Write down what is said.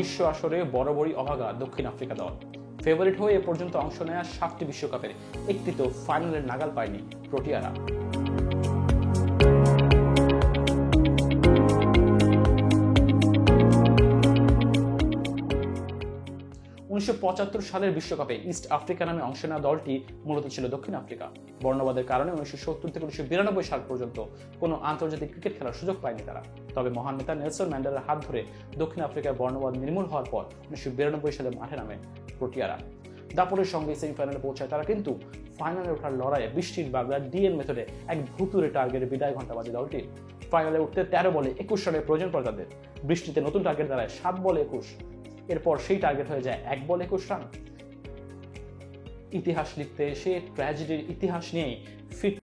বিশ্ব আসরে বরাবরই অভাগা দক্ষিণ আফ্রিকা দল। ফেভারিট হয়ে এ পর্যন্ত অংশ নেয়া সাতটি বিশ্বকাপের একটি তো ফাইনালের নাগাল পায়নি প্রোটিয়ারা। উনিশশো সালের বিশ্বকাপে ইস্ট আফ্রিকা নামে অংশ নেওয়া দলটি মূলত ছিল দক্ষিণ আফ্রিকা। বর্ণবাদের কারণে উনিশশো সত্তর থেকে উনিশশো বিরানব্বই সাল পর্যন্ত কোনো আন্তর্জাতিক ক্রিকেট খেলার সুযোগ পায়নি তারা। তবে মহান নেতা নেলসন ম্যান্ডেলার হাত ধরে দক্ষিণ আফ্রিকার বর্ণবাদ নির্মূল হওয়ার পর উনিশশো বিরানব্বই সালে মাঠে নামে প্রোটিয়ারা। দাপটের সঙ্গে সেমিফাইনালে পৌঁছায় তারা কিন্তু ফাইনালে ওঠার লড়াইয়ে বৃষ্টির বাগড়ার ডিএন মেথডে এক ভুতুরে টার্গেটে বিদায় ঘণ্টা বাজে দলটি ফাইনালে উঠতে তেরো বলে একুশ রানের প্রয়োজন পড়ে তাদের। বৃষ্টিতে নতুন টার্গেট দাঁড়ায় সাত বলে একুশ। এরপর সেই টার্গেট হয়ে যায় এক বল একুশ রান ইতিহাস লিখতে এসে ট্র্যাজেডির ইতিহাস নিয়েই ফিট